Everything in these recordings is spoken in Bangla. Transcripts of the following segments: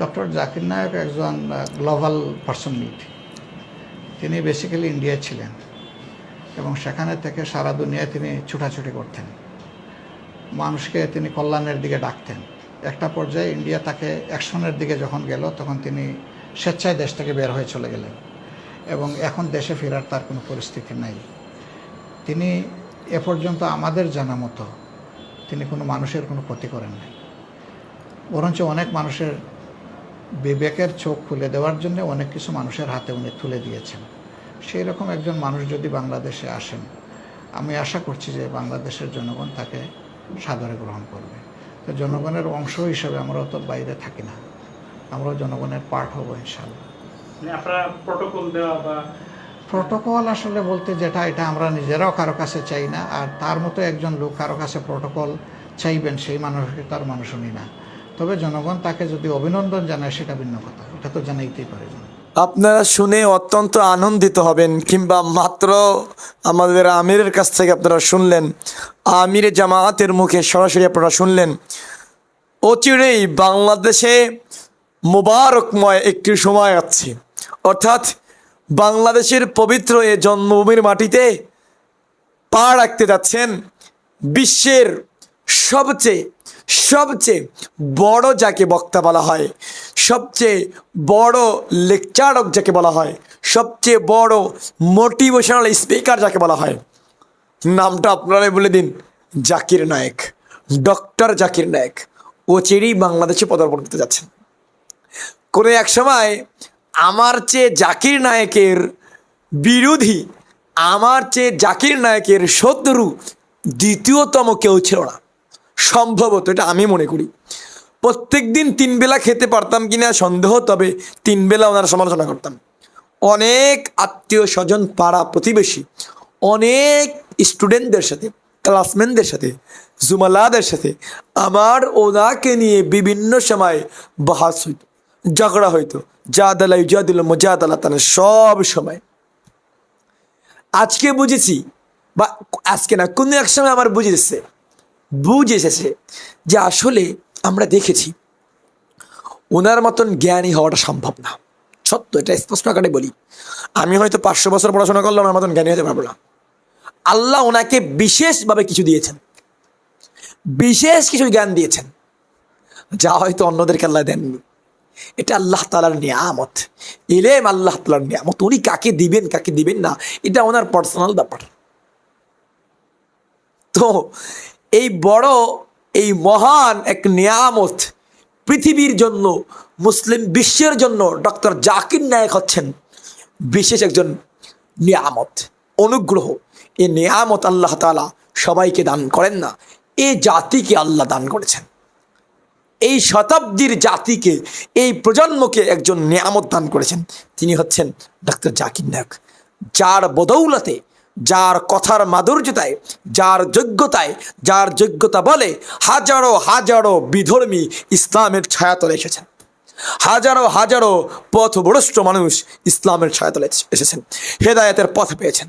ডক্টর জাকির নায়ক একজন গ্লোবাল পার্সোনালিটি তিনি বেসিক্যালি ইন্ডিয়ায় ছিলেন এবং সেখানে থেকে সারা দুনিয়ায় তিনি ছুটাছুটি করতেন। মানুষকে তিনি কল্যাণের দিকে ডাকতেন। একটা পর্যায়ে ইন্ডিয়া তাকে অ্যাকশনের দিকে যখন গেল, তখন তিনি স্বেচ্ছায় দেশ থেকে বের হয়ে চলে গেলেন এবং এখন দেশে ফেরার তার কোনো পরিস্থিতি নাই। তিনি এ পর্যন্ত আমাদের জানা মতো তিনি কোনো মানুষের কোনো ক্ষতি করেন নাই বরঞ্চ অনেক মানুষের বিবেকের চোখ খুলে দেওয়ার জন্য অনেক কিছু মানুষের হাতে উনি তুলে দিয়েছেন। সেই রকম একজন মানুষ যদি বাংলাদেশে আসেন আমি আশা করছি যে বাংলাদেশের জনগণ তাকে সাদরে গ্রহণ করবে। তো জনগণের অংশ হিসেবে আমরা তো বাইরে থাকি না। আমরাও জনগণের পার্ট হব ইনশাল্লাহ প্রটোকল দেওয়া বা প্রোটোকল আসলে বলতে যেটা এটা আমরা নিজেরাও কারও কাছে চাই না। আর তার মতো একজন লোক কারও কাছে প্রোটোকল চাইবেন সেই মানুষকে তার মানুষ উনি না। তবে জনগণ তাকে যদি অভিনন্দন জানায়, সেটা ভিন্ন কথা। এটা তো জানাইতেই পারে আপনারা শুনে অত্যন্ত আনন্দিত হবেন, কিংবা মাত্র আমাদের আমিরের কাছ থেকে আপনারা শুনলেন, আমিরে জামায়াতের মুখে সরাসরি আপনারা শুনলেন, অচিরেই বাংলাদেশে মোবারকময় একটি সময় আছে। অর্থাৎ বাংলাদেশের পবিত্র এ জন্মভূমির মাটিতে পা রাখতে যাচ্ছেন বিশ্বের সবচেয়ে সবচেয়ে বড় যাকে বক্তা বলা হয়, সবচেয়ে বড় লেকচারক যাকে বলা হয়, সবচেয়ে বড় মোটিভেশনাল স্পিকার যাকে বলা হয়। নামটা আপনারাই বলে দিন, জাকির নায়েক, ডক্টর জাকির নায়েক ও চেরি বাংলাদেশে পদার্পণ করতে যাচ্ছেন। কোনো এক সময় আমার চেয়ে জাকির নায়কের বিরোধী, আমার চেয়ে জাকির নায়কের শত্রু দ্বিতীয়তম কেউ ছিল না। সম্ভবত, এটা আমি মনে করি। প্রত্যেক দিন তিন বেলা খেতে পারতাম কিনা সন্দেহ, তবে তিন বেলা ওনার সমালোচনা করতাম। অনেক আত্মীয় স্বজন পাড়া প্রতিবেশী, অনেক স্টুডেন্টদের সাথে ক্লাসমেটদের সাথে, জুমালাদের সাথে আমার ওনাকে নিয়ে বিভিন্ন সময় বাহাস হইত, ঝগড়া হইতো, জাদালা ইজাদুল মজাদালা তানা সব সময়। আজকে বুঝেছি, বা আজকে না, কোনো এক সময় আমার বুঝেছে বুঝ এসেছে যে আসলে আমরা দেখেছি ওনার মতন জ্ঞানী হওয়াটা সম্ভব না। সত্য, এটা স্পষ্ট আকারে বলি। আমি হয়তো পাঁচশো বছর পড়াশোনা করলে ওনার মতন জ্ঞানী হতে পারব না। আল্লাহ ওনাকে বিশেষভাবে কিছু দিয়েছেন। বিশেষ কিছু জ্ঞান দিয়েছেন। যা হয়তো অন্যদেরকে আল্লাহ দেননি। এটা আল্লাহ তালার নিয়ামত। এলেম আল্লাহ তালার নিয়ামত। উনি কাকে দিবেন কাকে দিবেন না, এটা ওনার পার্সোনাল ব্যাপার। তো এই বড়, এই মহান এক নিয়ামত পৃথিবীর জন্য, মুসলিম বিশ্বের জন্য ডক্টর জাকির নায়ক হচ্ছেন বিশেষ একজন নিয়ামত, অনুগ্রহ। এই নিয়ামত আল্লাহ তালা সবাইকে দান করেন না এ জাতিকে আল্লাহ দান করেছেন। এই শতাব্দীর জাতিকে, এই প্রজন্মকে একজন নিয়ামত দান করেছেন। তিনি হচ্ছেন ডক্টর জাকির নায়ক, যার বদৌলতে যার কথার মাধুর্যতায়, যার যোগ্যতায়, যার যোগ্যতা বলে হাজারো হাজারো বিধর্মী ইসলামের ছায়াতলে এসেছেন। হাজারো হাজারো পথভ্রষ্ট মানুষ ইসলামের ছায়াতলে এসেছেন, হেদায়েতের পথ পেয়েছেন।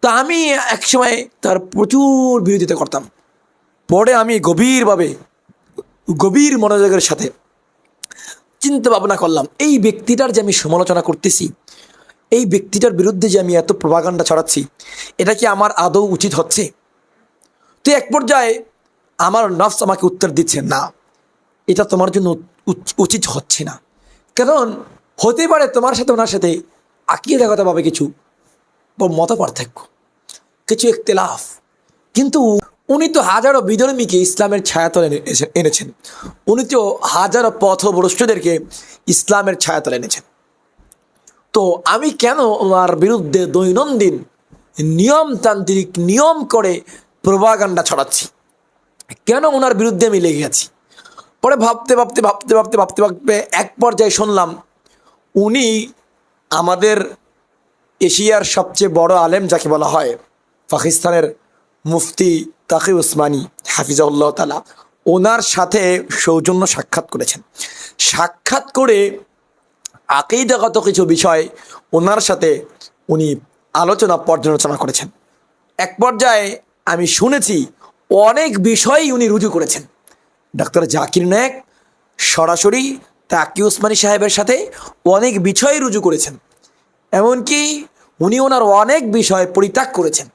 তা আমি একসময় তার প্রচুর বিরোধিতা করতাম। পরে আমি গভীরভাবে, গভীর মনোযোগের সাথে চিন্তা ভাবনা করলাম, এই ব্যক্তিটার যে আমি সমালোচনা করতেছি এই ব্যক্তিটার বিরুদ্ধে যে আমি এত প্রভাকাণ্ডা ছড়াচ্ছি, এটা কি আমার আদৌ উচিত হচ্ছে? তো এক পর্যায়ে আমার নফস আমাকে উত্তর দিচ্ছে, না, এটা তোমার জন্য উচ- উচিত হচ্ছে না। কারণ হতে পারে তোমার সাথে ওনার সাথে আঁকিয়ে দেখাতে কিছু মত পার্থক্য কিছু ইখতলাফ। কিন্তু উনি তো হাজারো বিধর্মীকে ইসলামের ছায়াতলে এনে- এনেছেন। উনি তো হাজারো পথভ্রষ্টদেরকে ইসলামের ছায়াতলে এনেছেন। তো আমি কেন ওনার বিরুদ্ধে দৈনন্দিন নিয়মতান্ত্রিক নিয়ম করে প্রভাকাণ্ডা ছড়াচ্ছি? কেন ওনার বিরুদ্ধে আমি লেগে আছি? পরে ভাবতে ভাবতে ভাবতে ভাবতে ভাবতে ভাবতে এক পর্যায়ে শুনলাম উনি আমাদের এশিয়ার সবচেয়ে বড় আলেম যাকে বলা হয় পাকিস্তানের মুফতি তাকি উসমানী হাফিজাউল্লাহ তালা ওনার সাথে সৌজন্য সাক্ষাৎ করেছেন। সাক্ষাৎ করে আকেইদাগত কিছু বিষয় ওনার সাথে উনি আলোচনা পর্যালোচনা করেছেন। এক পর্যায়ে আমি শুনেছি অনেক বিষয়ই উনি রুজু করেছেন। ডাক্তার জাকির নায়েক সরাসরি তাকি উসমানী সাহেবের সাথে অনেক বিষয় রুজু করেছেন। এমনকি উনি ওনার অনেক বিষয় পরিত্যাগ করেছেন।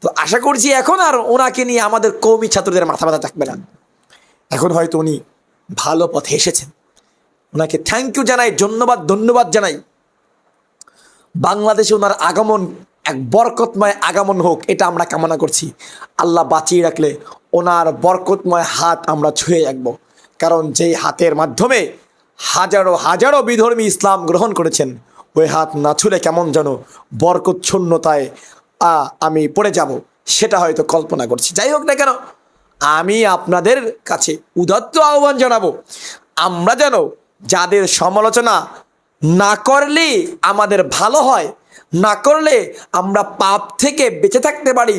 তো আশা করছি এখন আর ওনাকে নিয়ে আমাদের কৌমি ছাত্রদের মাথা ব্যথা থাকবে না। এখন হয়তো উনি ভালো পথে এসেছেন। ওনাকে থ্যাংক ইউ জানাই ধন্যবাদ ধন্যবাদ জানাই। বাংলাদেশে ওনার আগমন এক বরকতময় আগমন হোক এটা আমরা কামনা করছি। আল্লাহ বাঁচিয়ে রাখলে ওনার বরকতময় হাত আমরা ছুঁয়ে রাখব। কারণ যেই হাতের মাধ্যমে হাজারো হাজারো বিধর্মী ইসলাম গ্রহণ করেছেন ওই হাত না ছুলে কেমন যেন বরকতচ্ছন্নতায় আ, আমি পড়ে যাব সেটা হয়তো কল্পনা করছি। যাই হোক না কেন আমি আপনাদের কাছে উদাত্ত আহ্বান জানাব আমরা যেন যাদের সমালোচনা না করলে আমাদের ভালো হয়, না করলে আমরা পাপ থেকে বেঁচে থাকতে পারি,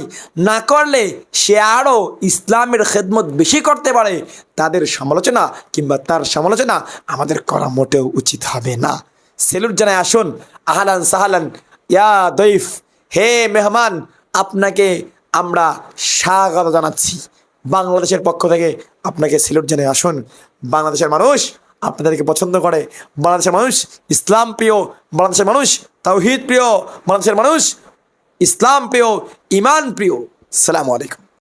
না করলে সে আরও ইসলামের খেদমত বেশি করতে পারে, তাদের সমালোচনা কিংবা তার সমালোচনা আমাদের করা মোটেও উচিত হবে না। সেলুট জানায় আসুন, আহলান সাহালান, ইয়া দইফ হে মেহমান, আপনাকে আমরা স্বাগত জানাচ্ছি। বাংলাদেশের পক্ষ থেকে আপনাকে সিলেট জানিয়ে আসুন। বাংলাদেশের মানুষ আপনাদেরকে পছন্দ করে। বাংলাদেশের মানুষ, ইসলাম প্রিয়, বাংলাদেশের মানুষ, তাওহিদ প্রিয়, বাংলাদেশের মানুষ, ইসলাম প্রিয় ইমান প্রিয়। সালামু আলাইকুম।